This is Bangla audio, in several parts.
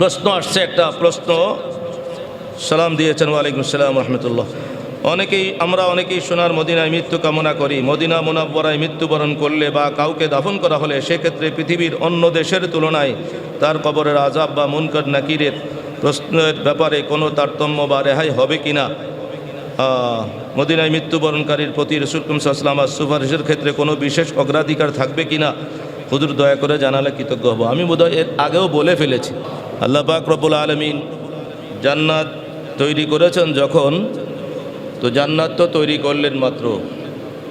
প্রশ্ন আসছে, একটা প্রশ্ন। সালাম দিয়েছেন, ওয়ালাইকুম সালাম রহমতুল্লাহ। অনেকেই, আমরা অনেকেই সোনার মদিনায় মৃত্যু কামনা করি। মদিনা মুনাব্বরায় মৃত্যুবরণ করলে বা কাউকে দাফন করা হলে সেক্ষেত্রে পৃথিবীর অন্য দেশের তুলনায় তার কবরের আজাব বা মুনকর নাকিরের প্রশ্নের ব্যাপারে কোনো তারতম্য বা রেহাই হবে কি না? মদিনায় মৃত্যুবরণকারীর প্রতি রসুল কুমসাল্লাম আর সুপারিশের ক্ষেত্রে কোনো বিশেষ অগ্রাধিকার থাকবে কি না? হুজুর দয়া করে জানালে কৃতজ্ঞ হব। আমি বোধহয় এর আগেও বলে ফেলেছি। আল্লাহ পাক রব্বুল আলমিন জান্নাত তৈরি করেছেন যখন, তো জান্নাত তো তৈরি করলেন মাত্র,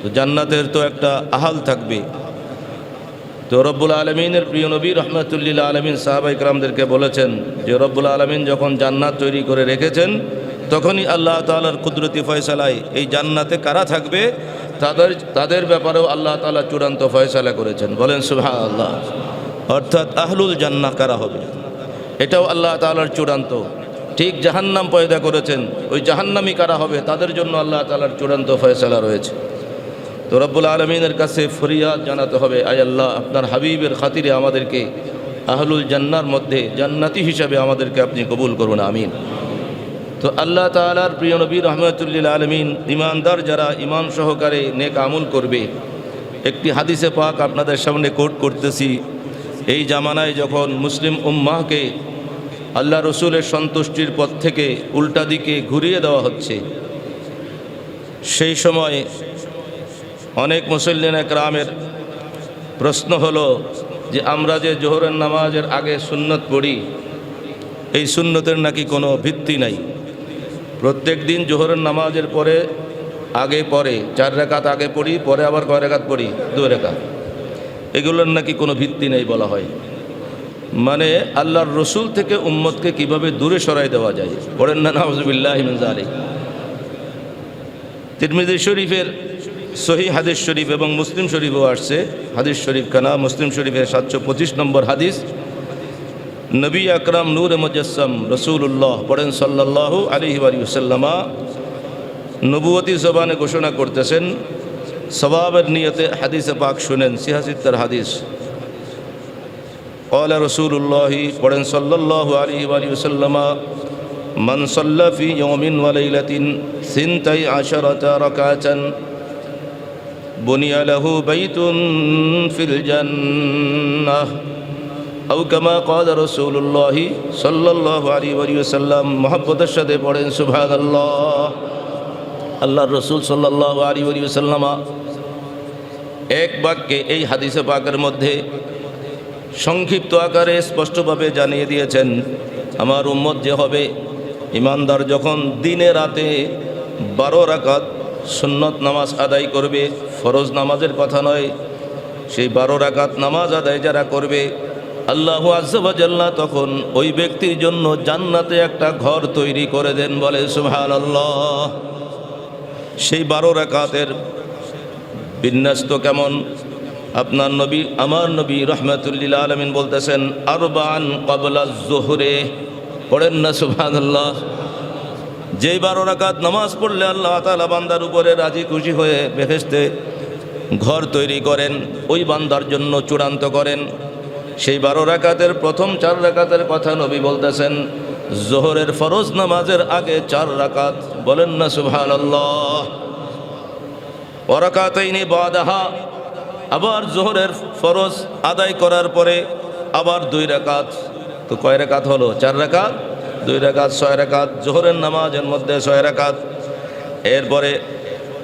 তো জান্নাতের তো একটা আহাল থাকবে। তো রব্বুল আলমিনের প্রিয় নবী রহমতুল্লিল আলমিন সাহাবাই ইকরামদেরকে বলেছেন যে, রব্বুল আলমিন যখন জান্নাত তৈরি করে রেখেছেন, তখনই আল্লাহ তালার কুদরতি ফয়সালায় এই জান্নাতে কারা থাকবে? তাদের তাদের ব্যাপারেও আল্লাহ তালা চূড়ান্ত ফয়সালা করেছেন। বলেন সুভা আল্লাহ অর্থাৎ আহলুল জান্না কারা হবে? এটাও আল্লাহ তালার চূড়ান্ত। ঠিক জাহান্নাম পয়দা করেছেন। ওই জাহান্নামি কারা হবে? তাদের জন্য আল্লাহ তালার চূড়ান্ত ফয়সালা রয়েছে। তো রব্বুল আলমিনের কাছে ফরিয়াদ জানাতে হবে, আয় আল্লাহ, আপনার হাবিবের খাতিরে আমাদেরকে আহলুল জান্নার মধ্যে জান্নাতি হিসাবে আমাদেরকে আপনি কবুল করুন, আমিন। তো আল্লাহ তালার প্রিয় নবী রহমতুল্লিল আলমিন ইমানদার যারা ইমান সহকারে নেক আমল করবে, একটি হাদিসে পাক আপনাদের সামনে কোট করতেছি। এই জামানায় যখন মুসলিম উম্মাহকে আল্লাহ রসুলের সন্তুষ্টির পথ থেকে উল্টা দিকে ঘুরিয়ে দেওয়া হচ্ছে, সেই সময় অনেক মুসল্লিন একরামের প্রশ্ন হলো যে, আমরা যে জোহরের নামাজের আগে সুন্নত পড়ি, এই সুন্নতের নাকি কোনো ভিত্তি নাই? প্রত্যেক দিন জোহরের নামাজের পরে, আগে পরে, চার রেখাত আগে পড়ি, পরে আবার কয় রেখাত পড়ি? দু রেখাত। এগুলোর নাকি কোনো ভিত্তি নেই বলা হয়। মানে আল্লাহর রসুল থেকে উম্মতকে কীভাবে দূরে সরাই দেওয়া যায়? পড়েন না নজবিল্লাহ আলী তিরমিজি শরীফের সহি হাদিস শরীফ এবং মুসলিম শরীফও আসছে। হাদিস শরীফ খানা মুসলিম শরীফের সাতশো পঁচিশ নম্বর হাদিস। নবী আকরাম নূর মুজাসম রসুল্লাহ পড়েন সাল্লাহ আলী আলিউসাল্লামা নবুয়তি জবানে ঘোষণা করতেছেন সবাবের নিয়তে হাদিসে পাক শুনেন সিহাসিত্তার হাদিস قال رسول الله পড়েন সাল্লাল্লাহু আলাইহি ওয়াসাল্লামা من صلى في يوم وليلة ثنتي عشرة ركعة بني له بيت في الجنة أو আউ কামা রসুল্লাহি রসৌল্লাহি সাল্লাহ আলী ওয়াসাল্লাম, মহাব্বতের সাথে পড়েন সুভাগ আল্লাহ আল্লাহর রসুল সাল্লাহ আলী ওয়াসাল্লামা এক বাক্যে এই হাদিসে পাকের মধ্যে সংক্ষিপ্ত আকারে স্পষ্টভাবে জানিয়ে দিয়েছেন, আমার উম্মত যে হবে, ইমানদার যখন দিনে রাতে বারো রাকাত সুন্নত নামাজ আদায় করবে, ফরজ নামাজের কথা নয়, সেই বারো রাকাত নামাজ আদায় যারা করবে আল্লাহ আজ্লাহ তখন ওই ব্যক্তির জন্য জান্নাতে একটা ঘর তৈরি করে দেন বলে সুহান আল্লাহ সেই বারো বিন্যাস তো কেমন? আপনার নবী, আমার নবী রহমতুল্লিল আলমিন বলতেছেন আরবান কবলা জোহরে পড়েন না, সুবহানাল্লাহ। যেই বারো রাকাত নামাজ পড়লে আল্লাহ তালা বান্দার উপরে রাজি খুশি হয়ে বেহেস্তে ঘর তৈরি করেন, ওই বান্দার জন্য চূড়ান্ত করেন। সেই বারো রাকাতের প্রথম চার রাকাতের কথা নবী বলতেছেন, জোহরের ফরজ নামাজের আগে চার রাকাত। বলেন না সুবহান আল্লাহ ওরাকাতাইনি বাদাহা। আবার জোহরের ফরজ আদায় করার পরে আবার দুই রাকাত। তো কয় রাকাত হলো? চার রাকাত, দুই রাকাত, ছয় রাকাত, জোহরের নামাজের মধ্যে ছয় রাকাত। এরপরে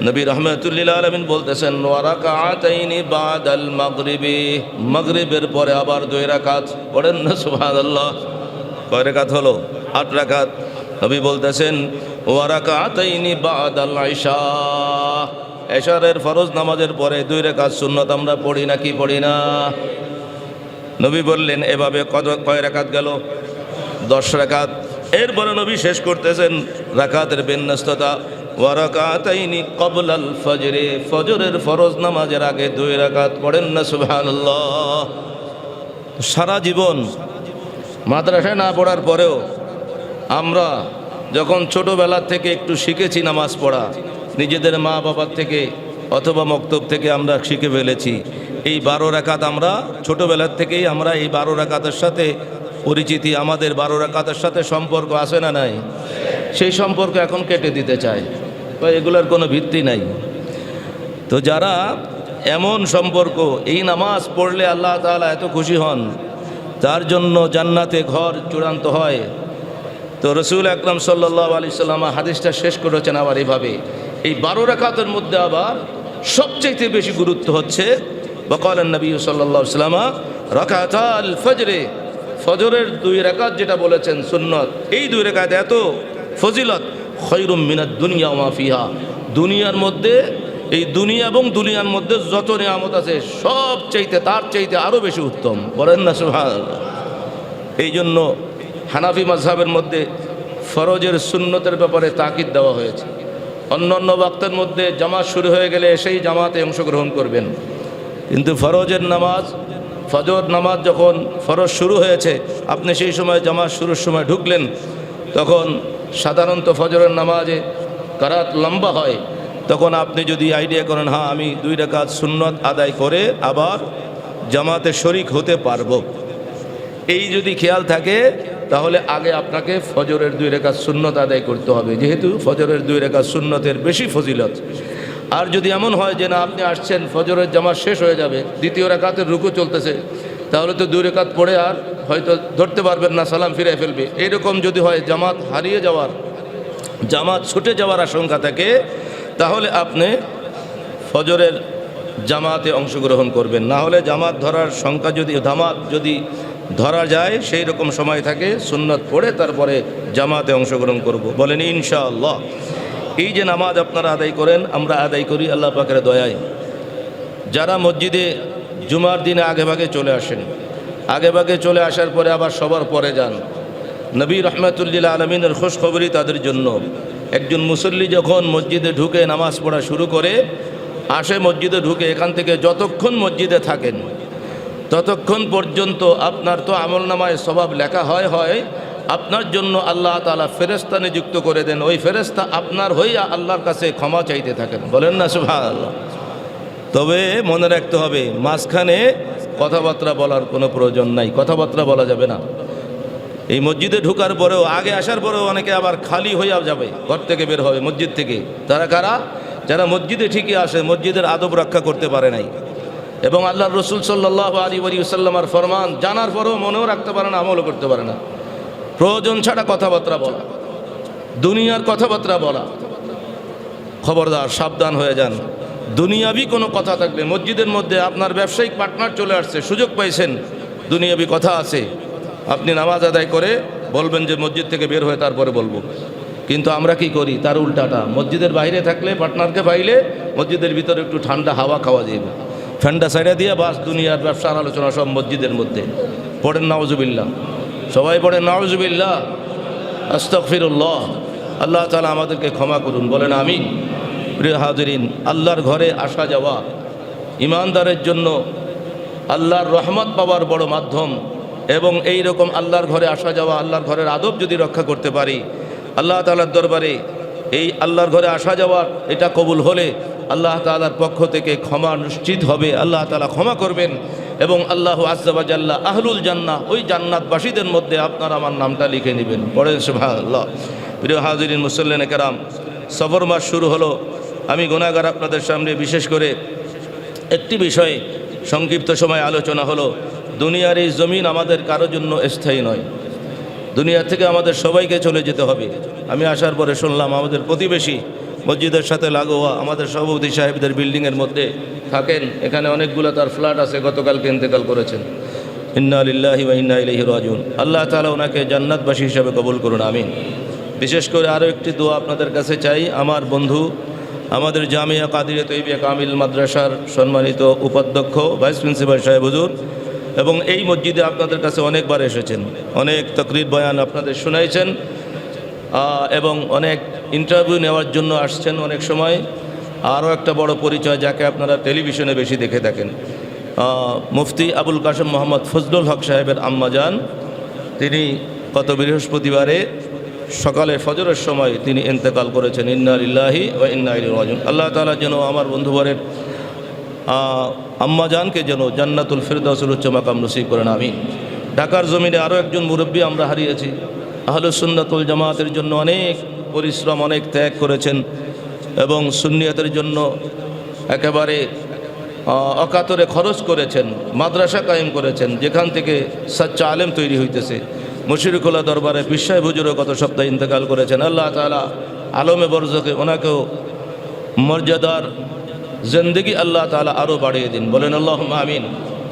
নবী রহমতুল্লিল আলমিন বলতেছেন ওয়ারাকাতাইনি বাদাল মাগরিবি। মাগরিবের পরে আবার দুই রাকাত পড়েন না, সুবহানাল্লাহ। কয় রাকাত হলো? আট রাকাত। নবী বলতেছেন ওয়ারাকাতাইনি বাদাল আইশা। এশারের ফরজ নামাজের পরে দুই রেখাত সুন্নত আমরা পড়ি না, কি পড়ি না? নবী বললেন, এভাবে কত, কয় রাকাত গেল? দশ রাকাত। এরপরে নবী শেষ করতেছেন রাকাতের বিন্যস্ততা। ওয়ারাকাতাইনি কবলাল ফজরে, ফজরের নামাজের আগে পড়েন না সারা জীবন মাদ্রাসায় না পড়ার পরেও আমরা যখন ছোটোবেলার থেকে একটু শিখেছি নামাজ পড়া, নিজেদের মা বাবার থেকে অথবা মক্তব থেকে আমরা শিখে ফেলেছি। এই বারো রাকাত আমরা ছোটোবেলার থেকেই আমরা এই বারো রাকাতের সাথে পরিচিতি, আমাদের বারো রাকাতের সাথে সম্পর্ক আছে না নাই? সেই সম্পর্ক এখন কেটে দিতে চায় এগুলোর কোনো ভিত্তি নাই। তো যারা এমন সম্পর্ক, এই নামাজ পড়লে আল্লাহ তাআলা এত খুশি হন, তার জন্য জান্নাতে ঘর চূড়ান্ত হয়। তো রসুল আকরম সাল্লাহ আলি সাল্লামা হাদিসটা শেষ করেছেন আবার এইভাবে এই বারো রাকাতের মধ্যে আবার সবচাইতে বেশি গুরুত্ব হচ্ছে, বকাল নবী সাল্লাহ সাল্লামা, রাকাতাল ফজরে। ফজরের দুই রাকাত যেটা বলেছেন সুন্নত, এই দুই রাকাত এত ফজিলত খৈরুম মিনার দুনিয়া মাফিহা দুনিয়ার মধ্যে, এই দুনিয়া এবং দুনিয়ার মধ্যে যত নিয়ামত আছে সব চাইতে তার চাইতে আরও বেশি উত্তম। বলেন না সুহান এই জন্য হানাফি মাঝহাবের মধ্যে ফরজের সুন্নতের ব্যাপারে তাকিদ দেওয়া হয়েছে। অন্য অন্য বক্তের মধ্যে জামাত শুরু হয়ে গেলে সেই জামাতে অংশগ্রহণ করবেন। কিন্তু ফরজের নামাজ, ফজর নামাজ যখন ফরজ শুরু হয়েছে, আপনি সেই সময় জামাত শুরুর সময় ঢুকলেন তখন সাধারণত ফজরের নামাজে কারাত লম্বা হয়। তখন আপনি যদি আইডিয়া করেন হ্যাঁ আমি দুই রেখাত সুন্নত আদায় করে আবার জামাতে শরিক হতে পারব। এই যদি খেয়াল থাকে, তাহলে আগে আপনাকে ফজরের দুই রেখা সুন্নত আদায় করতে হবে। যেহেতু ফজরের দুই রেখা সুন্নতের বেশি ফজিলত। আর যদি এমন হয় যে, না, আপনি আসছেন, ফজরের জামাত শেষ হয়ে যাবে, দ্বিতীয় রেখাতের রুকু চলতেছে। তাহলে তো দুই রেখাত পড়ে আর হয়তো ধরতে পারবেন না, সালাম ফিরে ফেলবে। এইরকম যদি হয়, জামাত হারিয়ে যাওয়ার, জামাত ছুটে যাওয়ার আশঙ্কা থাকে, তাহলে আপনি ফজরের জামাতে অংশগ্রহণ করবেন। না হলে জামাত ধরার সংখ্যা যদি, জামাত যদি ধরা যায় সেই রকম সময় থাকে, সুন্নত পড়ে তারপরে জামাতে অংশগ্রহণ করব। বলেন, ইনশাআল্লাহ। এই যে নামাজ আপনারা আদায় করেন, আমরা আদায় করি, আল্লাহ পাকের দয়ায়। যারা মসজিদে জুমার দিনে আগে ভাগে চলে আসেন। আগে ভাগে চলে আসার পরে আবার সবার পরে যান। নবী রহমতুল্লিল আলমিনের খোঁজখবরই তাদের জন্য। একজন মুসল্লি যখন মসজিদে ঢুকে নামাজ পড়া শুরু করে, আসে মসজিদে ঢুকে এখান থেকে যতক্ষণ মসজিদে থাকেন, ততক্ষণ পর্যন্ত আপনার তো আমল নামায় স্বভাব লেখা হয় হয়, আপনার জন্য আল্লাহ তালা ফেরেস্তা নিযুক্ত করে দেন। ওই ফেরেস্তা আপনার হইয়া আল্লাহর কাছে ক্ষমা চাইতে থাকেন। বলেন না সুভা আল্লাহ তবে মনে রাখতে হবে, মাঝখানে কথাবার্তা বলার কোনো প্রয়োজন নাই। কথাবার্তা বলা যাবে না। এই মসজিদে ঢুকার পরেও, আগে আসার পরেও অনেকে আবার খালি হইয়া যাবে, ঘর থেকে বের হবে, মসজিদ থেকে। তারা কারা? যারা মসজিদে ঠিকই আসে, মসজিদের আদব রক্ষা করতে পারে নাই। এবং আল্লাহ রসুল সাল্লাহ আলী আলী সাল্লামার ফরমান জানার পরেও মনেও রাখতে পারে না, আমলও করতে পারে না। প্রয়োজন ছাড়া কথাবার্তা বলা, দুনিয়ার কথাবার্তা বলা। খবরদার, সাবধান হয়ে যান। দুনিয়াবি কোনো কথা থাকলে মসজিদের মধ্যে আপনার ব্যবসায়িক পার্টনার চলে আসছে, সুযোগ পাইছেন। দুনিয়াবি কথা আছে। আপনি নামাজ আদায় করে বলবেন যে মসজিদ থেকে বের হয়ে তারপরে বলব। কিন্তু আমরা কি করি? তার উল্টাটা। মসজিদের বাইরে থাকলে পার্টনারকে পাইলে মসজিদের ভিতরে একটু ঠান্ডা হাওয়া খাওয়া যাবে ঠান্ডা সাইডে দিয়ে বাস, দুনিয়ার ব্যবসার আলোচনা সব মসজিদের মধ্যে। পড়েন নওয়াজুবিল্লা সবাই পড়েন নওয়াজুবিল্লা আস্তফিরুল্লাহ আল্লাহ তালা আমাদেরকে ক্ষমা করুন। বলেন আমি প্রিয় হাজরিন, আল্লাহর ঘরে আসা যাওয়া। ইমানদারের জন্য আল্লাহর রহমত পাওয়ার বড় মাধ্যম। এবং এই রকম আল্লাহর ঘরে আসা যাওয়া, আল্লাহর ঘরের আদব যদি রক্ষা করতে পারি, আল্লাহ তালার দরবারে এই আল্লাহর ঘরে আসা যাওয়ার এটা কবুল হলে আল্লাহ তালার পক্ষ থেকে ক্ষমা নিশ্চিত হবে, আল্লাহ তালা ক্ষমা করবেন। এবং আল্লাহ আজ্জাবাজাল্লাহ আহলুল জান্না ওই জান্নাতবাসীদের মধ্যে আপনার আমার নামটা লিখে নেবেন। পড়েন সুভা আল্লাহ প্রিয় হাজরিন, মুসল্লেন কেরাম, সফর মাস শুরু হলো। আমি গুণাগার আপনাদের সামনে বিশেষ করে একটি বিষয়ে সংক্ষিপ্ত সময় আলোচনা হলো, দুনিয়ার এই জমিন আমাদের কারোর জন্য স্থায়ী নয়। দুনিয়া থেকে আমাদের সবাইকে চলে যেতে হবে। আমি আসার পরে শুনলাম আমাদের প্রতিবেশী মসজিদের সাথে লাগোয়া আমাদের সভাপতি সাহেবদের বিল্ডিংয়ের মধ্যে থাকেন। এখানে অনেকগুলো তার ফ্ল্যাট আছে, গতকালকে ইন্তেকাল করেছেন। ইন্না আলিল্লাহি ওয়া ইন্না ইলাইহি রাজিউন। আল্লাহ তাআলা ওনাকে জান্নাতবাসী হিসাবে কবুল করুন, আমিন। বিশেষ করে আরও একটি দোয়া আপনাদের কাছে চাই। আমার বন্ধু আমাদের জামিয়া কাদিরে তৈবিয়া কামিল মাদ্রাসার সম্মানিত উপাধ্যক্ষ, ভাইস প্রিন্সিপাল সাহেব হুজুর, এবং এই মসজিদে আপনাদের কাছে অনেকবার এসেছেন। অনেক তকরির বয়ান আপনাদের শুনাইছেন এবং অনেক ইন্টারভিউ নেওয়ার জন্য আসছেন অনেক সময়। আরও একটা বড় পরিচয় যাকে আপনারা টেলিভিশনে বেশি দেখে থাকেন। মুফতি আবুল কাসেম মোহাম্মদ ফজলুল হক সাহেবের আম্মাজান তিনি গত বৃহস্পতিবারে সকালে ফজরের সময় তিনি ইন্তেকাল করেছেন, ইন্না ইল্লাহি ও ইন্না ইলি রাজিউন। আল্লাহ তালা যেন আমার বন্ধুবরের আম্মাজানকে যেন জান্নাতুল ফিরদাউসুল উচ্চ মাকাম নসিব করেন আমি ঢাকার জমিনে আরও একজন মুরব্বী আমরা হারিয়েছি। আহলুসুন্নাতুল জামাতের জন্য অনেক পরিশ্রম, অনেক ত্যাগ করেছেন এবং সুন্নিয়তের জন্য একেবারে অকাতরে খরচ করেছেন, মাদ্রাসা কায়েম করেছেন, যেখান থেকে সাচ্চা আলেম তৈরি হইতেছে। মুশিরকুল্লাহ দরবারে বিশ্বায় বুজুরও গত সপ্তাহে ইন্তেকাল করেছেন। আল্লাহ তালা আলমে বরজকে ওনাকেও মর্যাদার জিন্দগি আল্লাহ তালা আরও বাড়িয়ে দিন। বলেন আল্লাহ আমিন।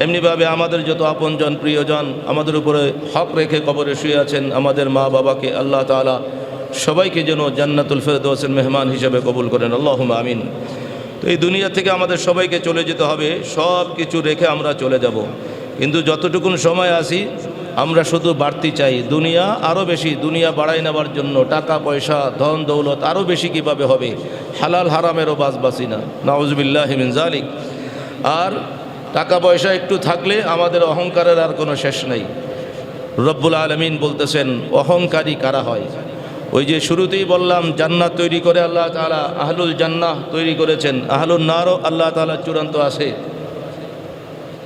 এমনিভাবে আমাদের যত আপনজন, প্রিয়জন আমাদের উপরে হক রেখে কবরে শুয়ে আছেন, আমাদের মা বাবাকে আল্লাহ তালা সবাইকে যেন জান্নাতুল ফেরদৌসের মেহমান হিসেবে কবুল করেন। আল্লাহ আমিন। তো এই দুনিয়া থেকে আমাদের সবাইকে চলে যেতে হবে সব কিছু রেখে আমরা চলে যাব। কিন্তু যতটুকুন সময় আসি আমরা শুধু বাড়তি চাই। দুনিয়া আরও বেশি। দুনিয়া বাড়াই নেওয়ার জন্য টাকা, পয়সা, ধন, দৌলত আরও বেশি কীভাবে হবে? হালাল হারামেরও বাসবাসি না। নাউজবিল্লাহ হিমিন জালিক আর টাকা, পয়সা একটু থাকলে আমাদের অহংকারের আর কোনো শেষ নেই। রব্বুল আলমিন বলতেছেন, অহংকারী কারা হয়? ওই যে শুরুতেই বললাম, জান্নাত তৈরি করে আল্লাহ তালা আহলুল জান্নাহ তৈরি করেছেন। আহলুল নারও আল্লাহ তালা চূড়ান্ত আছে।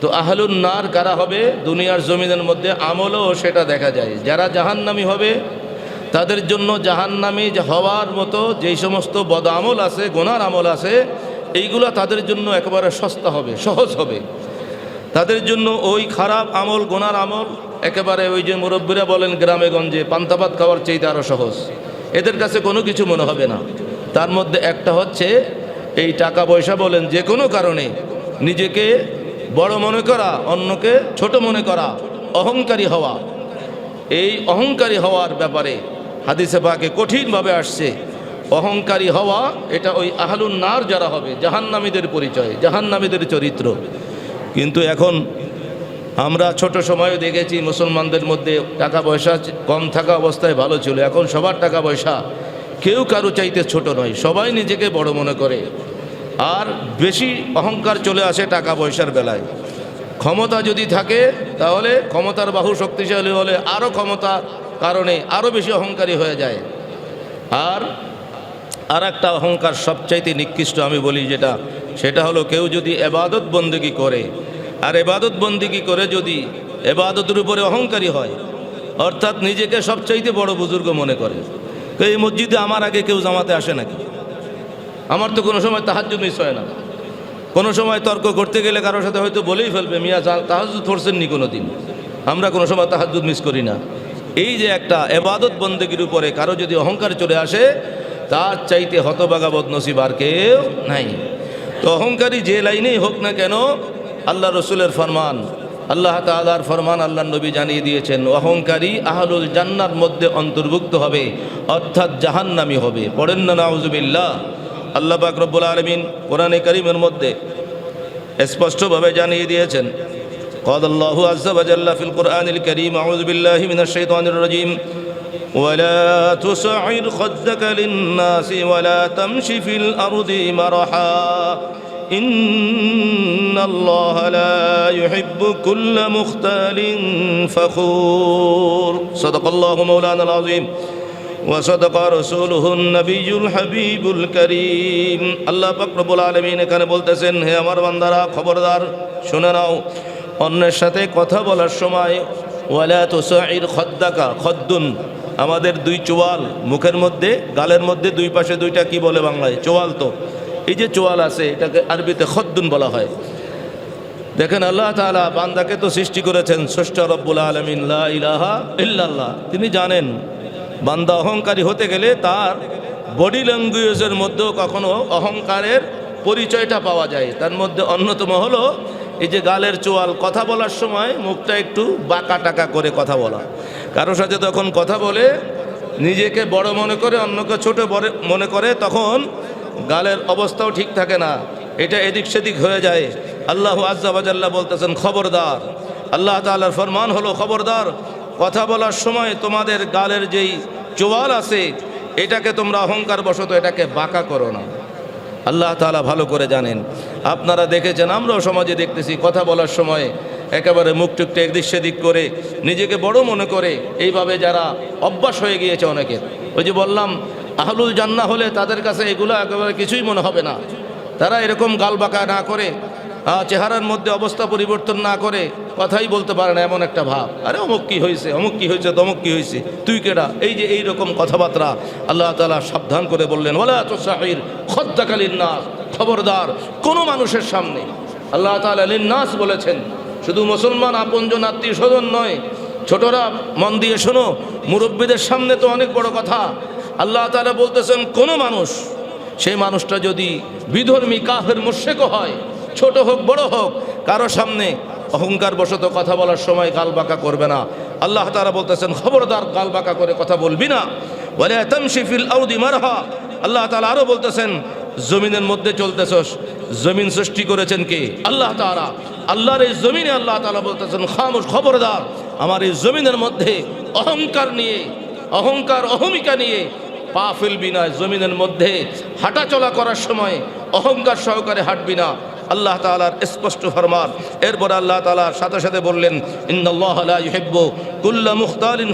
তো আহলুন নার কারা হবে? দুনিয়ার জমিনের মধ্যে আমলও সেটা দেখা যায়। যারা জাহান্নামি হবে, তাদের জন্য জাহান্নামি হওয়ার মতো যেই সমস্ত বদ আমল আছে, গোনার আমল আছে, এইগুলো তাদের জন্য একেবারে সস্তা হবে, সহজ হবে। তাদের জন্য ওই খারাপ আমল, গোনার আমল একেবারে ওই যে মুরব্বীরা বলেন গ্রামে গঞ্জে পান্তাবাদ খাওয়ার চাইতে আরও সহজ। এদের কাছে কোনো কিছু মনে হবে না। তার মধ্যে একটা হচ্ছে, এই টাকা পয়সা বলেন যে কোনো কারণে নিজেকে বড় মনে করা, অন্যকে ছোট মনে করা, অহংকারী হওয়া। এই অহংকারী হওয়ার ব্যাপারে হাদিসে পাকে কঠিনভাবে আসছে। অহংকারী হওয়া, এটা ওই আহলুন নার যারা হবে, জাহান্নামীদের পরিচয়, জাহান্নামীদের চরিত্র। কিন্তু এখন আমরা ছোট সময়ে দেখেছি মুসলমানদের মধ্যে টাকা পয়সা কম থাকা অবস্থায় ভালো ছিল, এখন সবার টাকা পয়সা কেউ কারও চাইতে ছোট নয়, সবাই নিজেকে বড় মনে করে। আর বেশি অহংকার চলে আসে টাকা পয়সার বেলায়। ক্ষমতা যদি থাকে, তাহলে ক্ষমতার বাহু শক্তিশালী হলে আরও ক্ষমতা কারণে আরও বেশি অহংকারী হয়ে যায়। আর আর একটা অহংকার সবচাইতে নিকৃষ্ট আমি বলি যেটা, সেটা হলো কেউ যদি এবাদত বন্দিগি করে, আর এবাদত বন্দিগি করে যদি এবাদতের উপরে অহংকারী হয়, অর্থাৎ নিজেকে সবচাইতে বড় বুজুর্গ মনে করে এই মসজিদে আমার আগে কেউ জামাতে আসে নাকি? আমার তো কোনো সময় তাহাজ্জু মিস হয় না। কোনো সময় তর্ক করতে গেলে কারোর সাথে হয়তো বলেই ফেলবে, মিয়া তাহাজুদ ধরছেন নি কোনো দিন আমরা কোনো সময় তাহাজুদ মিস করি না। এই যে একটা এবাদত বন্দেগীর উপরে কারও যদি অহংকার চলে আসে, তার চাইতে হতবাগা বদনসিব আর কেউ নাই। তো অহংকারী যে লাইনেই হোক না কেন, আল্লাহ রসুলের ফরমান, আল্লাহ তালার ফরমান আল্লাহ নবী জানিয়ে দিয়েছেন, অহংকারী আহলুল জান্নার মধ্যে অন্তর্ভুক্ত হবে, অর্থাৎ জাহান্নামি হবে। পড়েন না, নাউজুবিল্লাহ। আল্লাহ পাক রব্বুল আলমিন কোরআনে করিমের মধ্যে স্পষ্টভাবে জানিয়ে দিয়েছেন قال الله عز وجل في القرآن الكريم أعوذ بالله من الشيطان الرجيم ولا تسعر خدك للناس ولا تمش في الأرض مرحا إن الله لا يحب كل مختال فخور صدق الله مولانا العظيم ওয়াসদক রসুলহুন নবীজুল হাবিবুল করিম। আল্লাহ পাকরবুল আলমিন এখানে বলতেছেন, হে আমার বান্দারা, খবরদার, শুনে নাও, অন্যের সাথে কথা বলার সময়, ওয়ালা তোসাইর খদ্দাকা, খদ্দুন, আমাদের দুই চোয়াল, মুখের মধ্যে, গালের মধ্যে, দুই পাশে দুইটা কি বলে বাংলায়? চোয়াল তো। এই যে চোয়াল আছে, এটাকে আরবিতে খদ্দুন বলা হয়। দেখেন, আল্লাহ তালা বান্দাকে তো সৃষ্টি করেছেন ষষ্ঠ রব্বুল আলমিন ইলাহা ইল্লাল্লাহ। তিনি জানেন বান্দা অহংকারী হতে গেলে তার বডি ল্যাঙ্গুয়েজের মধ্যেও কখনো অহংকারের পরিচয়টা পাওয়া যায়। তার মধ্যে অন্যতম হলো, এই যে গালের চোয়াল কথা বলার সময় মুখটা একটু বাঁকা টাকা করে কথা বলা। কারোর সাথে তখন কথা বলে, নিজেকে বড় মনে করে, অন্যকে ছোট বড় মনে করে, তখন গালের অবস্থাও ঠিক থাকে না। এটা এদিক সেদিক হয়ে যায়। আল্লাহ আজ্জাবাজাল্লাহ বলতেছেন, খবরদার। আল্লাহ তাআলার ফরমান হলো, খবরদার। কথা বলার সময় তোমাদের গালের যেই চোয়াল আছে, এটাকে তোমরা অহংকার বশত এটাকে বাঁকা করো না। আল্লাহ তাআলা ভালো করে জানেন। আপনারা দেখেছেন, আমরাও সমাজে দেখতেছি, কথা বলার সময় একেবারে মুখ টুকটে একদিক সেদিক করে, নিজেকে বড় মনে করে, এইভাবে যারা অভ্যাস হয়ে গিয়েছে অনেকের। ওই যে বললাম, আহলুল জান্না হলে তাদের কাছে এগুলো একেবারে কিছুই মনে হবে না। তারা এরকম গাল বাঁকা না করে চেহারার মধ্যে অবস্থা পরিবর্তন না করে কথাই বলতে পারে না এমন একটা ভাব। আরে, অমুক কী হয়েছে, অমুক কী হয়েছে, তমুক কী হয়েছে, তুই কেডা? এই যে এই রকম কথাবার্তা আল্লাহ তালা সাবধান করে বললেন ওলা তো সাহির খদ্দাকালীন নাস খবরদার, কোনো মানুষের সামনে। আল্লাহ তালা নাস বলেছেন, শুধু মুসলমান আপনজন আত্মীয় স্বজন নয়, ছোটরা, মন দিয়ে শোনো, মুরব্বীদের সামনে তো অনেক বড় কথা। আল্লাহ তালা বলতেছেন, কোনো মানুষ, সেই মানুষটা যদি বিধর্মী, কাফের মোশেকও হয় ছোট হোক, বড় হোক, কারও সামনে অহংকার বশত কথা বলার সময় গাল বাঁকা করবে না। আল্লাহ তারা বলতেছেন, খবরদার গাল বাঁকা করে কথা বলবি না। বলে তমশিফিল আউদি মারহা। আল্লাহ তালা আরও বলতেছেন, জমিনের মধ্যে চলতেছস, জমিন সৃষ্টি করেছেন কে? আল্লাহ তারা আল্লাহর এই জমিনে আল্লাহ তালা বলতেছেন, খামোশ, খবরদার। আমার এই জমিনের মধ্যে অহংকার নিয়ে, অহংকার অহমিকা নিয়ে পা ফেলবি না। জমিনের মধ্যে হাঁটাচলা করার সময় অহংকার সহকারে হাঁটবি না। আল্লাহ তালার স্পষ্ট ফরমান। এরপর আল্লাহ তালার সাথে সাথে বললেন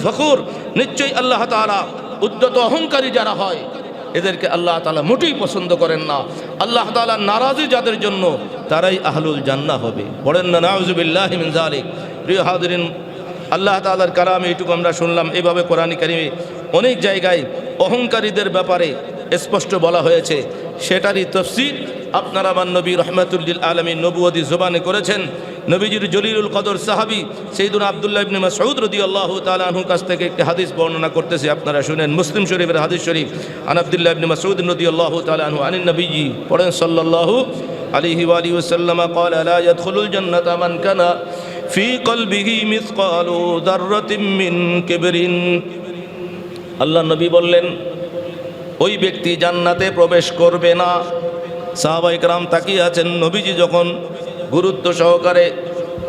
ফখুর। নিশ্চয়ই আল্লাহ তালা উদ্যত অহংকারী যারা হয়, এদেরকে আল্লাহ তালা মোটেই পছন্দ করেন না। আল্লাহ তালা নারাজি যাদের জন্য, তারাই আহলুল জান্না হবে। বলেন না নাউজুবিল্লাহ মিন জালিক প্রিয় হাজরিন, আল্লাহ তালার কালামে এইটুকু আমরা শুনলাম এইভাবে কোরআনী অনেক জায়গায় অহংকারীদের ব্যাপারে স্পষ্ট বলা হয়েছে। সেটারই তফসির আপনারা আমার নবী রহমাতুল্লিল আলমী নবুয়দি জোবানে করেছেন নবীজির জলিলুল কদর সাহাবি সেইদুন আবদুল্লাহ ইবনে মাসউদ রাদিয়াল্লাহু তাআলা আনহু কাছ থেকে একটি হাদিস বর্ণনা করতেছে আপনারা শুনেন মুসলিম শরীফের হাদিস শরীফ আন আবদুল্লাহ ইবনে মাসউদ রাদিয়াল্লাহু তাআলা আনহু আনিন নবীজি পড়েন সাল্লাল্লাহু আলাইহি ওয়া আলিহি ওয়াসাল্লাম قال لا يدخل الجنة من كان في قلبه مثقال ذرة من كبر আল্লাহ নবী বললেন ওই ব্যক্তি জান্নাতে প্রবেশ করবে না। সাহাবাই রাম তাকিয়ে আছেন নবীজি যখন গুরুত্ব সহকারে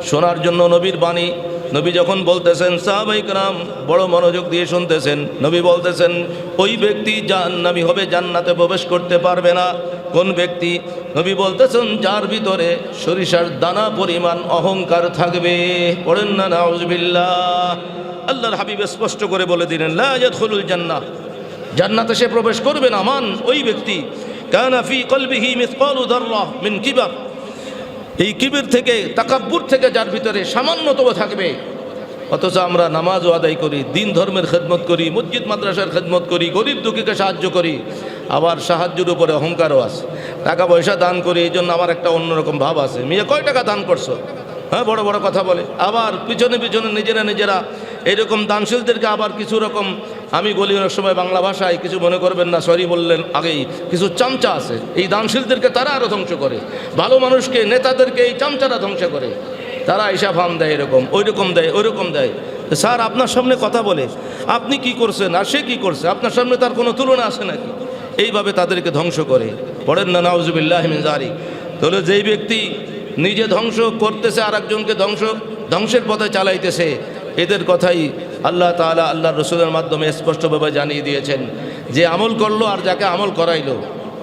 শোনার জন্য নবীর বাণী। নবী যখন বলতেছেন সাহাবাই রাম বড় মনোযোগ দিয়ে শুনতেছেন। নবী বলতেছেন, ওই ব্যক্তি জান্নামি হবে, জান্নাতে প্রবেশ করতে পারবে না। কোন ব্যক্তি? নবী বলতেছেন, যার ভিতরে সরিষার দানা পরিমাণ অহংকার থাকবে। পড়েন না, নাউজবিল্লাহ। আল্লাহর হাবিব স্পষ্ট করে বলে দিলেন, লা ইয়াদখুলুল জান্নাহ। জান্নাতে সে প্রবেশ করবে না, মান ওই ব্যক্তি। কলবিহি মিন কিবার। এই কিবির থেকে, তাকাব্বুর থেকে যার ভিতরে সামান্যতম থাকবে। অথচ আমরা নামাজও আদায় করি, দিন ধর্মের খেদমত করি, মসজিদ মাদ্রাসার খেদমত করি, গরিব দুঃখীকে সাহায্য করি, আবার সাহায্যের উপরে অহংকারও আছে। টাকা পয়সা দান করি, এই জন্য আমার একটা অন্যরকম ভাব আছে। মেয়ে, কয় টাকা দান করছ? হ্যাঁ বড় বড় কথা বলে। আবার পিছনে পিছনে নিজেরা নিজেরা এরকম দানশীলদেরকে আবার কিছু রকম আমি বলি অনেক সময় বাংলা ভাষায় কিছু মনে করবেন না সরি বললেন আগেই। কিছু চামচা আছে, এই দানশীলদেরকে তারা আরও ধ্বংস করে। ভালো মানুষকে, নেতাদেরকে এই চামচারা ধ্বংস করে। তারা হিসাব হাম দেয় এরকম ওই রকম দেয় ওই রকম দেয়। স্যার, আপনার সামনে কথা বলে, আপনি কি করছেন আর সে কী করছে? আপনার সামনে তার কোনো তুলনা আছে নাকি? এইভাবে তাদেরকে ধ্বংস করে। পড়েন না নাউজুবিল্লাহ জারি তাহলে যেই ব্যক্তি নিজে ধ্বংস করতেছে আর একজনকে ধ্বংস, ধ্বংসের পথে চালাইতেছে, এদের কথাই আল্লাহ তালা আল্লাহ রসুলের মাধ্যমে স্পষ্টভাবে জানিয়ে দিয়েছেন যে আমল করল আর যাকে আমল করাইলো,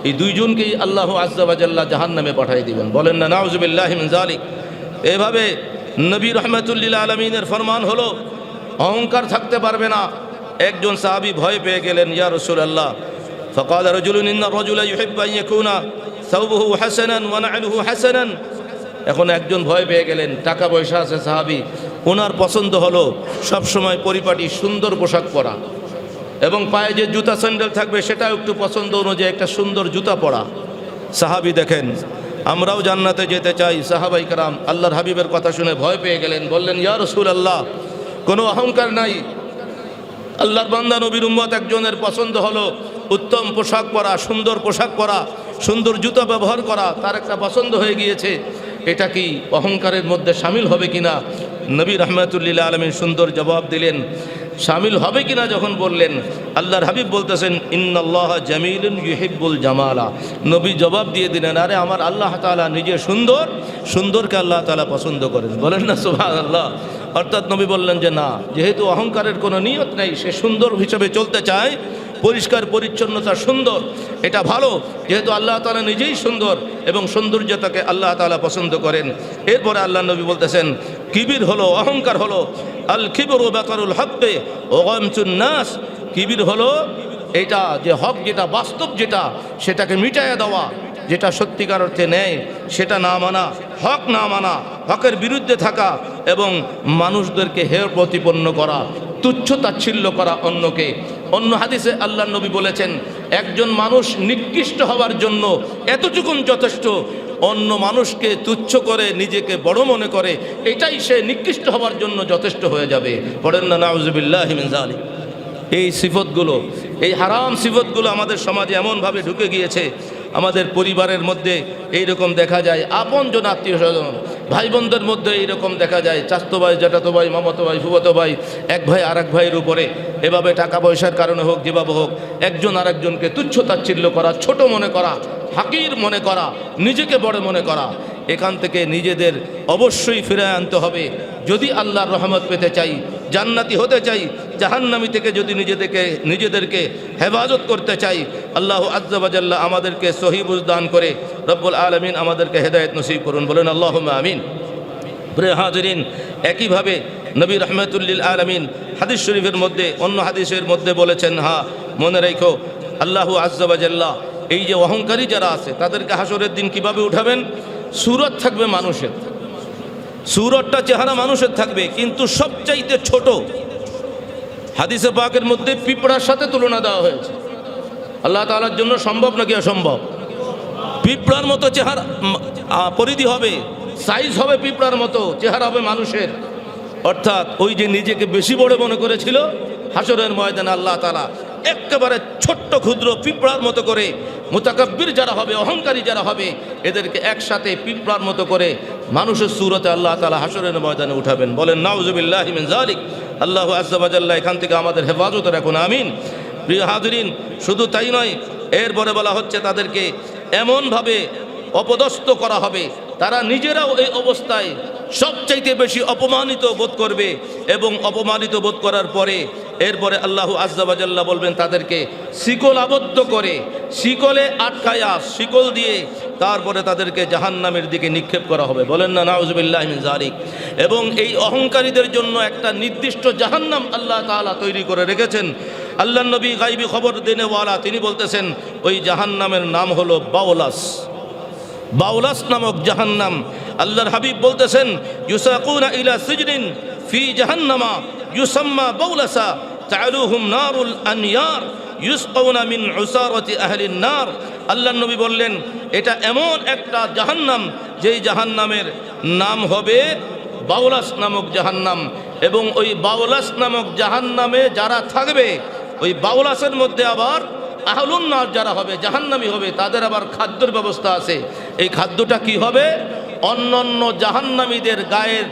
এই দুইজনকেই আল্লাহ আজাল্লাহ জাহান নামে পাঠাই দিবেন। বলেন না নাউজবিল্লাহিমজালিক এভাবে নবী রহমতুল্লিল্লা আলমিনের ফরমান হলো, অহংকার থাকতে পারবে না। একজন সাহাবি ভয় পেয়ে গেলেন, ইয়া রসুল আল্লাহ ফকাল রজুল ইন্না রজুল ইউহিব্বা ইয়াকুনা সাউবুহু হাসানান। এখন একজন ভয় পেয়ে গেলেন, টাকা পয়সা আছে সাহাবি। ওনার পছন্দ হলো সবসময় পরিপাটি, সুন্দর পোশাক পরা। এবং পায়ে যে জুতা স্যান্ডেল থাকবে, সেটাও একটু পছন্দ অনুযায়ী একটা সুন্দর জুতা পরা। সাহাবি দেখেন, আমরাও জান্নাতে যেতে চাই। সাহাবাই কারাম আল্লাহর হাবিবের কথা শুনে ভয় পেয়ে গেলেন, বললেন, ইয়া রসুল আল্লাহ কোনো অহংকার নাই। আল্লাহর বান্দা নবীর উম্মত একজনের পছন্দ হলো উত্তম পোশাক পরা, সুন্দর পোশাক পরা, সুন্দর জুতা ব্যবহার করা। তার একটা পছন্দ হয়ে গিয়েছে। এটা কি অহংকারের মধ্যে সামিল হবে কিনা? নবী রহমাতুল্লিল্লা আলমীর সুন্দর জবাব দিলেন, সামিল হবে কিনা যখন বললেন, আল্লাহর হাবিব বলতেছেন, ইন্নাল্লাহ জামিলুন ইউহিব্বুল জামালা। নবী জবাব দিয়ে দিলেন, আরে আমার আল্লাহ তাআলা নিজে সুন্দর, সুন্দরকে আল্লাহ তাআলা পছন্দ করেন। বলেন না সুবহান আল্লাহ অর্থাৎ নবী বললেন যে, না, যেহেতু অহংকারের কোনো নিয়ত নেই, সে সুন্দর হিসেবে চলতে চায় পরিষ্কার, পরিচ্ছন্নতা সুন্দর। এটা ভালো, যেহেতু আল্লাহ তালা নিজেই সুন্দর এবং সৌন্দর্যতাকে আল্লাহ তালা পছন্দ করেন। এরপরে আল্লাহ নবী বলতেছেন, কিবির হলো, অহংকার হলো। আল খিবর ও বেকারুল হকবে নাস। কিবির হলো এটা যে হক যেটা বাস্তব যেটা, সেটাকে মিটাইয়া দেওয়া, যেটা সত্যিকার অর্থে নেয় সেটা না মানা, হক না মানা, হকের বিরুদ্ধে থাকা এবং মানুষদেরকে হেয় প্রতিপন্ন করা। তুচ্ছ তাচ্ছিল্য করা অন্যকে। অন্য হাদিসে আল্লাহ নবী বলেছেন, একজন মানুষ নিকৃষ্ট হওয়ার জন্য এতটুকুন যথেষ্ট, অন্য মানুষকে তুচ্ছ করে, নিজেকে বড় মনে করে, এটাই সে নিকৃষ্ট হওয়ার জন্য যথেষ্ট হয়ে যাবে। পড়েন না, নাউজুবিল্লাহ আলী এই সিফতগুলো, এই হারাম সিফতগুলো আমাদের সমাজে এমনভাবে ঢুকে গিয়েছে আমাদের পরিবারের মধ্যে এই রকম দেখা যায়, আপন আপনজন আত্মীয় স্বজন ভাই বোনদের মধ্যে এইরকম দেখা যায় চাস্তো ভাই জ্যাঠাতো ভাই মামাতো ভাই ফুফাতো ভাই এক ভাই আর এক ভাইয়ের উপরে। এভাবে টাকা পয়সার কারণে হোক, যেভাবে হোক, একজন আরেকজনকে তুচ্ছ তাচ্ছিল্য করা, ছোট মনে করা, হাকির মনে করা, নিজেকে বড় মনে করা, এখান থেকে নিজেদের অবশ্যই ফিরে আনতে হবে। যদি আল্লাহর রহমত পেতে চাই জান্নাতি হতে চাই, জাহান্নামি থেকে যদি নিজেদেরকে নিজেদেরকে হেফাজত করতে চাই, আল্লাহ আজ্জাবাজাল্লাহ আমাদেরকে সহিবুজ দান করে, রব্বুল আলমিন আমাদেরকে হেদায়ত নসিব করুন, বলেন আল্লাহ আমিন। হাজরিন, একইভাবে নবী রহমতুল্লিল আলমিন হাদিস শরীফের মধ্যে, অন্য হাদিসের মধ্যে বলেছেন, হা, মনে রেখো, আল্লাহ আজ্জাবাজাল্লাহ এই যে অহংকারী যারা আছে, তাদেরকে হাসরের দিন কীভাবে উঠাবেন? সুরত থাকবে মানুষের। সুরতটা চেহারা মানুষের থাকবে, কিন্তু সবচাইতে ছোট হাদিসে পাকের মধ্যে পিঁপড়ার সাথে তুলনা দেওয়া হয়েছে। আল্লাহ তালার জন্য সম্ভব নাকি অসম্ভব? পিঁপড়ার মতো চেহারা পরিধি হবে, সাইজ হবে পিঁপড়ার মতো, চেহারা হবে মানুষের। অর্থাৎ ওই যে নিজেকে বেশি বড় মনে করেছিল হাসরের ময়দানে আল্লাহ তালা একেবারে ছোট্ট ক্ষুদ্র পিঁপড়ার মতো করে, মোতাকাব্বির যারা হবে, অহংকারী যারা হবে, এদেরকে একসাথে পিঁপড়ার মতো করে মানুষের সুরতে আল্লাহ তালা হাসরের ময়দানে উঠাবেন। বলেন, নাউজুবিল্লাহ জালিক আল্লাহ আজ্জাবাজাল্লাহ এখান থেকে আমাদের হেফাজত রাখুন, আমিন। প্রিয় হাজরিন, শুধু তাই নয়, এরপরে বলা হচ্ছে তাদেরকে এমনভাবে অপদস্থ করা হবে। তারা নিজেরাও এই অবস্থায় সবচাইতে বেশি অপমানিত বোধ করবে এবং অপমানিত বোধ করার পরে এরপরে আল্লাহ আজ্জাবাজাল্লাহ বলবেন তাদেরকে শিকল আবদ্ধ করে, শিকলে আটকায়া শিকল দিয়ে তারপরে তাদেরকে জাহান্নামের দিকে নিক্ষেপ করা হবে। বলেন না নাউজুবিল্লাহ জালিক এবং এই অহংকারীদের জন্য একটা নির্দিষ্ট জাহান্নাম আল্লাহ তালা তৈরি করে রেখেছেন। আল্লাহ নবী গাইবি খবর দেনেওয়ালা, তিনি বলতেছেন, ওই জাহান্নামের নাম হলো বাউলাস। বাউলাস নামক জাহান্নাম আল্লাহর হাবিব বলতেছেন, ইউসাকুনা ইলা সিজরিন ফি জাহান্নামা, ইউসাম্মা বাউলাসা তালুহুম নারুল আনয়ার, ইউসকাউনা মিন উসারতি আহলিন নার। আল্লাহ নবী বললেন, এটা এমন একটা জাহান্নাম, যেই জাহান্নামের নাম হবে বাউলাস নামক জাহান্নাম এবং ওই বাউলাস নামক জাহান্নামে যারা থাকবে, ওই বাউলাসের মধ্যে আবার আহলুন্নার যারা হবে, জাহান্নামি হবে, তাদের আবার খাদ্যর ব্যবস্থা আছে। এই খাদ্যটা কি হবে? অন্য অন্য জাহান্নামীদের গায়ের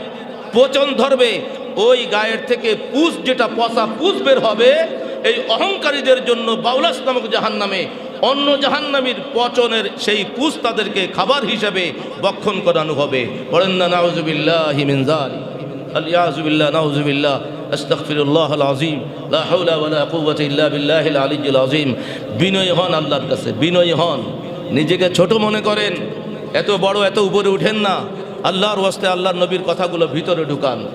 পচন ধরবে, ওই গায়ের থেকে পুষ যেটা পচা পুষ বের হবে, এই অহংকারীদের জন্য বাউলাস নামক জাহান্নামে অন্য জাহান্নামীর পচনের সেই পুষ তাদেরকে খাবার হিসেবে বক্ষণ করানো হবে। বলেন না নাউজুবিল্লাহ হিমিনজাল আলিয়াজুবিল্লাহ নাউজুবিল্লাহ আস্তাকফিরুল্লাহ আজিম লা হাওলা ওয়ালা কুওয়াতা ইল্লা বিল্লাহিল আলিয়্যুল আজিম বিনয় হন আল্লাহর কাছে, বিনয় হন। নিজেকে ছোট মনে করেন। এত বড়, এত উপরে উঠেন না। আল্লাহর ওয়াস্তে আল্লাহর নবীর কথাগুলো ভিতরে ঢুকান।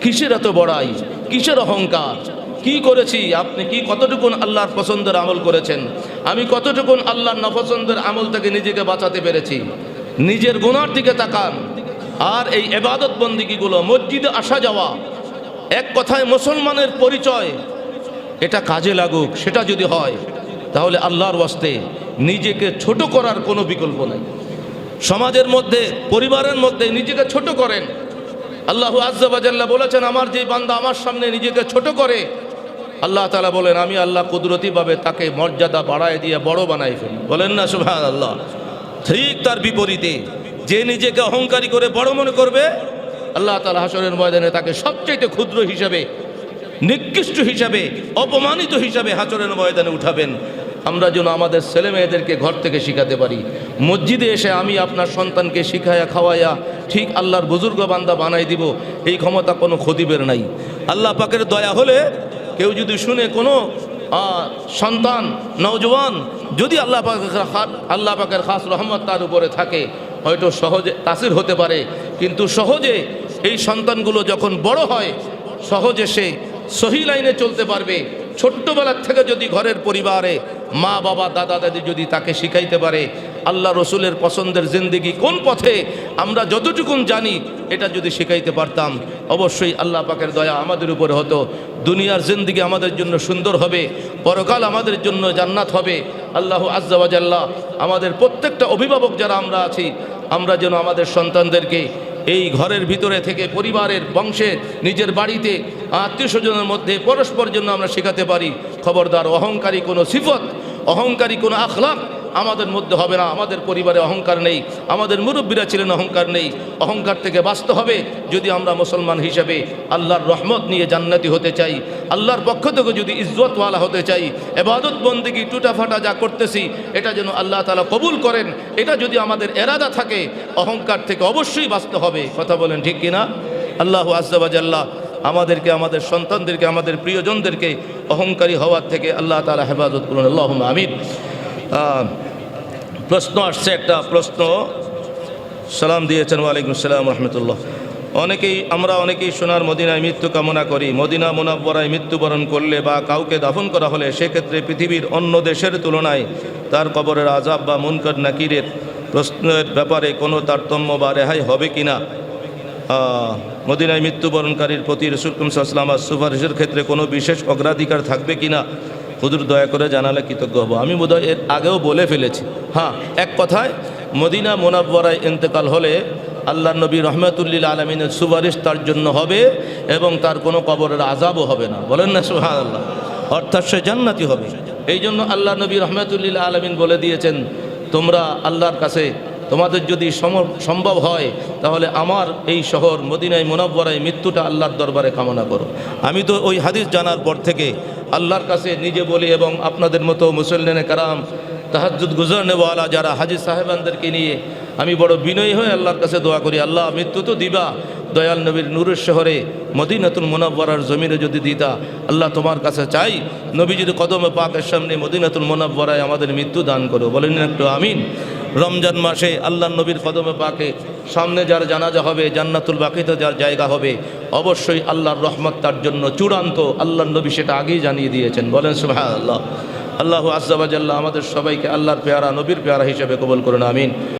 কিসের এত বড়াই কিসের অহংকার? কি করেছি? আপনি কি কতটুকুন আল্লাহর পছন্দের আমল করেছেন? আমি কতটুকুন আল্লাহর নপছন্দের আমল থেকে নিজেকে বাঁচাতে পেরেছি? নিজের গুনার দিকে তাকান। আর এই এবাদত বন্দিগিগুলো, মসজিদে আসা যাওয়া, এক কথায় মুসলমানের পরিচয়, এটা কাজে লাগুক, সেটা যদি হয়, তাহলে আল্লাহর ওয়াস্তে নিজেকে ছোট করার কোনো বিকল্প নেই। সমাজের মধ্যে, পরিবারের মধ্যে নিজেকে ছোট করেন। আল্লাহ আজ্জাবাজাল্লাহ বলেছেন, আমার যে বান্দা আমার সামনে নিজেকে ছোট করে, আল্লাহ তালা বলেন, আমি আল্লাহ কুদরতিভাবে তাকে মর্যাদা বাড়ায় দিয়ে বড় বানাই ফেলি। বলেন না সুভান আল্লাহ ঠিক তার বিপরীতে, যে নিজেকে অহংকারী করে বড় মনে করবে, আল্লাহ তালা হাসরের ময়দানে তাকে সবচেয়ে ক্ষুদ্র হিসাবে, নিকৃষ্ট হিসাবে, অপমানিত হিসাবে হাসরের ময়দানে উঠাবেন। আমরা যেন আমাদের ছেলে মেয়েদেরকে ঘর থেকে শিখাতে পারি। মসজিদে এসে আমি আপনার সন্তানকে শিখায়া খাওয়াইয়া ঠিক আল্লাহর বুজুর্গ বান্দা বানাই দিব, এই ক্ষমতা কোনো খতিবের নাই। আল্লাহ পাকের দয়া হলে কেউ যদি শুনে কোনো সন্তান নওজওয়ান যদি আল্লাহ পাকের আল্লাহ পাকের খাস রহমত তার উপরে থাকে, হয়তো সহজে তাসির হতে পারে। কিন্তু সহজে এই সন্তানগুলো যখন বড় হয়, সহজে সে সহি লাইনে চলতে পারবে। ছোট্টবেলার থেকে যদি ঘরের পরিবারে মা, বাবা, দাদা, দাদি যদি তাকে শিখাইতে পারে, আল্লাহ রসুলের পছন্দের জিন্দিগি কোন পথে, আমরা যতটুকুন জানি, এটা যদি শিখাইতে পারতাম, অবশ্যই আল্লাহ পাকের দয়া আমাদের উপরে হতো। দুনিয়ার জিন্দিগি আমাদের জন্য সুন্দর হবে, পরকাল আমাদের জন্য জান্নাত হবে। আল্লাহ আজ্জাবাজাল্লাহ আমাদের প্রত্যেকটা অভিভাবক যারা আমরা আছি, আমরা যেন আমাদের সন্তানদেরকে এই ঘরের ভিতরে থেকে পরিবারের বংশে নিজের বাড়িতে আত্মীয় স্বজনের মধ্যে পরস্পর জন্য আমরা শেখাতে পারি। খবরদার, অহংকারী কোনো সিফত, অহংকারী কোনো আখলাক আমাদের মধ্যে হবে না, আমাদের পরিবারে অহংকার নেই, আমাদের মুরব্বীরা ছিলেন অহংকার নেই, অহংকার থেকে বাঁচতে হবে যদি আমরা মুসলমান হিসেবে আল্লাহর রহমত নিয়ে জান্নাতি হতে চাই, আল্লাহর পক্ষ থেকে যদি ইজ্জতওয়ালা হতে চাই, এবাদত বন্দিগি টুটাফাটা যা করতেছি, এটা যেন আল্লাহ তালা কবুল করেন, এটা যদি আমাদের এরাদা থাকে, অহংকার থেকে অবশ্যই বাঁচতে হবে, কথা বলেন ঠিক কিনা? আল্লাহ আজ্জাবাজাল্লাহ আমাদেরকে, আমাদের সন্তানদেরকে, আমাদের প্রিয়জনদেরকে অহংকারী হওয়ার থেকে আল্লাহ তালা হেফাজত করুন আল্লাহ আমিন। প্রশ্ন আসছে, একটা প্রশ্ন। সালাম দিয়েছেন, ওয়ালাইকুম সালাম রহমতুল্লাহ। অনেকেই, আমরা অনেকেই সোনার মদিনায় মৃত্যু কামনা করি। মদিনা মোনাব্বরায় মৃত্যুবরণ করলে বা কাউকে দাফন করা হলে সেক্ষেত্রে পৃথিবীর অন্য দেশের তুলনায় তার কবরের আজাব বা মুনকর নাকিরের প্রশ্নের ব্যাপারে কোনো তারতম্য বা রেহাই হবে কি না মদিনায় মৃত্যুবরণকারীর প্রতি রসুলকুম সাল্লাম সুপারিশের ক্ষেত্রে কোনো বিশেষ অগ্রাধিকার থাকবে কি না হুজুর দয়া করে জানালে কৃতজ্ঞ হব। আমি বোধহয় এর আগেও বলে ফেলেছি। হ্যাঁ এক কথায়, মদিনা মোনাব্বরায় ইন্তেকাল হলে আল্লাহ নবী রহমতুল্লিল আলমিনের সুপারিশ তার জন্য হবে এবং তার কোনো কবরের আজাবও হবে না। বলেন না সুহান আল্লাহ অর্থাৎ সে জান্নাতি হবে। এই জন্য আল্লাহ নবী রহমতুল্লিল আলমিন বলে দিয়েছেন, তোমরা আল্লাহর কাছে তোমাদের যদি সম- সম্ভব হয়, তাহলে আমার এই শহর মদিনায় মোনাব্বরায় মৃত্যুটা আল্লাহর দরবারে কামনা করো। আমি তো ওই হাদিস জানার পর থেকে আল্লাহর কাছে নিজে বলি এবং আপনাদের মতো মুসল্লিনে কারাম তাহাজুদ গুজর নেওয়ালা যারা হাজি সাহেবানদেরকে নিয়ে আমি বড় বিনয়ী হয়ে আল্লাহর কাছে দোয়া করি, আল্লাহ মৃত্যু তো দিবা। দয়াল নবীর নূরের শহরে মদিনাতুল মোনাব্বরার জমিনে যদি দিতা, আল্লাহ তোমার কাছে চাই, নবীজির কদমে পাকের সামনে মদিনাতুল মোনাব্বরায় আমাদের মৃত্যু দান করো। বলেন একটু আমিন। রমজান মাসে আল্লাহ নবীর কদমে পাকে সামনে যার জানাজা হবে, জান্নাতুল বাকিতে যার জায়গা হবে, অবশ্যই আল্লাহর রহমত তার জন্য চূড়ান্ত। আল্লাহ নবী সেটা আগেই জানিয়ে দিয়েছেন। বলেন সুবাহ আল্লাহ আল্লাহ আজ্জাবাজাল্লাহ আমাদের সবাইকে আল্লাহর পেয়ারা, নবীর পেয়ারা হিসেবে কবল করুন, আমিন।